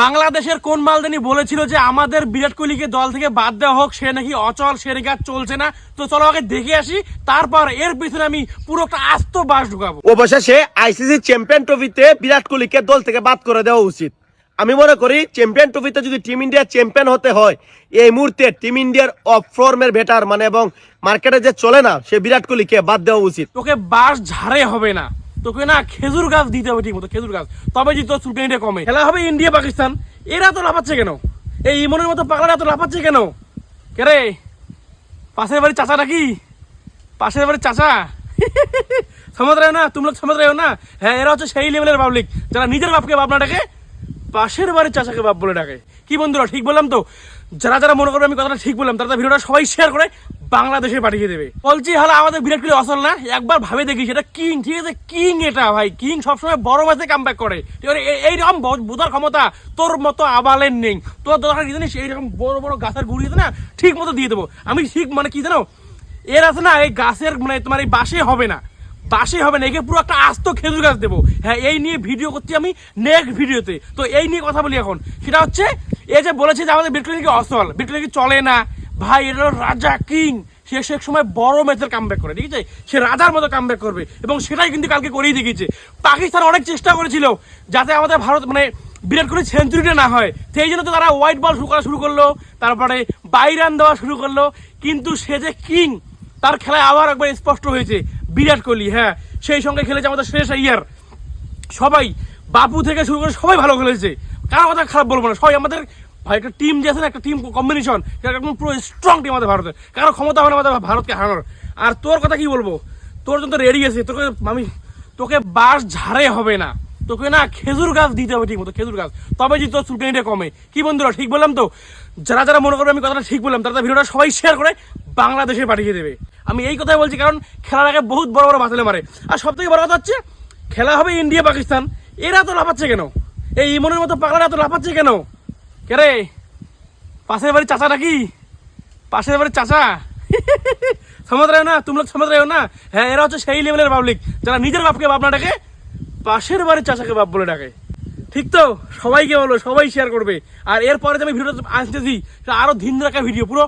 বাংলাদেশের কোন মালদানি বলেছিল যে আমাদের বিরাট কোহলিকে দল থেকে বাদ দেওয়া হোক সে নাকি অচল সে নাকি চলছে না। তো চলো আগে দেখে আসি তারপর এর পিছনে আমি পুরো একটা আস্ত বাস ঢুকাবো। অবশেষে আইসিসি চ্যাম্পিয়ন ট্রফিতে বিরাট কোহলিকে দল থেকে বাদ করে দেওয়া উচিত। আমি মনে করি চ্যাম্পিয়ন ট্রফিতে যদি টিম ইন্ডিয়া চ্যাম্পিয়ন হতে হয় এই মুহূর্তে টিম ইন্ডিয়ার অফ ফর্মের বেটার মানে এবং মার্কেটে যে চলে না সে বিরাট কোহলিকে বাদ দেওয়া উচিত। তোকে বাস ঝাড়ে হবে না। তোকে না খেজুর গাছ দিতে হবে ঠিক মতো খেজুর গাছ। তবে যদি তোর চুলকানিটা কমে। খেলা হবে ইন্ডিয়া, পাকিস্তান। এরা তো লাফাচ্ছে কেন? এই ইমনের মতো পাগলারা তো লাফাচ্ছে কেন? কে রে? পাশের বাড়ির চাচা নাকি? পাশের বাড়ির চাচা? সমাজ রায় না তুমি সমাজ রায় না। হ্যাঁ এরা হচ্ছে সেই লেভেলের পাবলিক যারা নিজের বাপকে বাপ না ডাকে, পাশের বাড়ির চাচাকে বাপ বলে ডাকে। কি বন্ধুরা, ঠিক বললাম তো? যারা যারা মনে করবে আমি কথাটা ঠিক বললাম, তারা ভিডিওটা সবাই শেয়ার করে বাংলাদেশে পাঠিয়ে দেবে। বলছি হলো আমাদের বিরাট কোহলি অসল না? একবার ভাবে দেখি, সেটা কিং, ঠিক আছে? কিং এটা ভাই। কিং সবসময় বড় ম্যাচে কাম ব্যাক করে এইরকম বোঝার ক্ষমতা তোর মতো আবালের নেই। তোর দরকার কি জানিস? এইরকম বড় বড় গাছের গুড়ি না, ঠিক মতো দিয়ে দেবো। আমি ঠিক মানে কি জানো? এর আছে না, এই গাছের মানে তোমার এই বাসে হবে না। বাসে হবে না, একে পুরো একটা আস্ত খেজুর গাছ দেবো। হ্যাঁ এই নিয়ে ভিডিও করছি আমি নেক্সট ভিডিওতে। তো এই নিয়ে কথা বলি এখন। সেটা হচ্ছে, এই যে বলেছে যে আমাদের বিটকয়েন কি অসল। বিটকয়েন কি চলে না? ভাই এটা রাজা কিং। সে সে সময় বড় ম্যাচের কামব্যাক করে, ঠিক আছে? সে রাজার মতো কামব্যাক করবে এবং সেটাই কিন্তু কালকে করেই দেখিয়েছে। পাকিস্তান অনেক চেষ্টা করেছিল যাতে আমাদের ভারত মানে বিরাট কোহলি সেঞ্চুরিটা না হয়। সেই জন্য তো তারা হোয়াইট বল শুরু করা শুরু করল, তারপরে বাই রান দেওয়া শুরু করল। কিন্তু সে যে কিং, তার খেলায় আবার একবার স্পষ্ট হয়েছে, বিরাট কোহলি হ্যাঁ। সেই সঙ্গে খেলেছে আমাদের শেষ ইয়ার সবাই বাপু থেকে শুরু করে সবাই ভালো খেলেছে। কারও কথা খারাপ বলব না, সবাই আমাদের ভাই, একটা টিম যে আছে না, একটা টিম কম্বিনেশন একদম পুরো স্ট্রং টিম আমাদের ভারতের। কারও ক্ষমতা হবে না আমাদের ভারতকে হারানোর। আর তোর কথা কি বলব? তোর জন্য রেডি আছে তোকে আমি তোকে বাস ঝাড়ে হবে না। তোকে না খেজুর গাছ দিতে হবে ঠিক মতো খেজুর গাছ। তবে যদি তোর চুলকানিটা কমে। কি বন্ধুরা, ঠিক বললাম তো? যারা যারা মনে করবে আমি কথাটা ঠিক বললাম, তারা ভিডিওটা সবাই শেয়ার করে বাংলাদেশে পাঠিয়ে দেবে। আমি এই কথাই বলছি কারণ খেলার আগে বহুত বড় বড় বাতিলে মারে। আর সব থেকে বড় কথা হচ্ছে, খেলা হবে ইন্ডিয়া পাকিস্তান এরা তো লাফাচ্ছে কেন? এই ইমনের মতো পাগলারা তো লাফাচ্ছে কেন? কে রে? পাশের বাড়ির চাচা নাকি? পাশের বাড়ির চাচা? সমাজ রায় না তুমি সমাজ রায় না। হ্যাঁ এরা হচ্ছে সেই লেভেলের পাবলিক যারা নিজের বাপকে বাপ না ডাকে, পাশের বাড়ির চাচাকে বাপ বলে ডাকে। ঠিক তো? সবাইকে বলো, সবাই শেয়ার করবে। আর এরপরে যে আমি ভিডিওটা আসতেছি সেটা আরও ধিন রাখা ভিডিও পুরো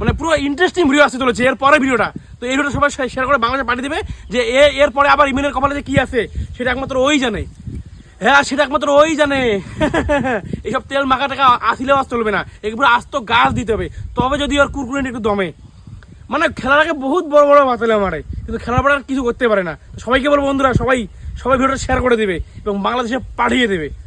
মানে পুরো ইন্টারেস্টিং ভিডিও আসতে চলেছে এরপরে ভিডিওটা তো এই ভিডিওটা সবাই শেয়ার করে বাংলাদেশে পাঠিয়ে দেবে যে এরপরে আবার ইমেলের কপালে যে কি আছে, সেটা একমাত্র ওই জানে। হ্যাঁ সেটা একমাত্র ওই জানে। এইসব তেল মাখা টাকা আসিলেও আস চলবে না। এগুলো আস্ত গাছ দিতে হবে। তবে যদি ওর কুরকুরে একটু দমে। মানে খেলার আগে বহুত বড় বড় বাতালে মারে কিন্তু খেলার পর আর কিছু করতে পারে না। সবাইকে বলব বন্ধুরা, সবাই সবাই ভিডিওটা শেয়ার করে দেবে এবং বাংলাদেশে পাঠিয়ে দেবে।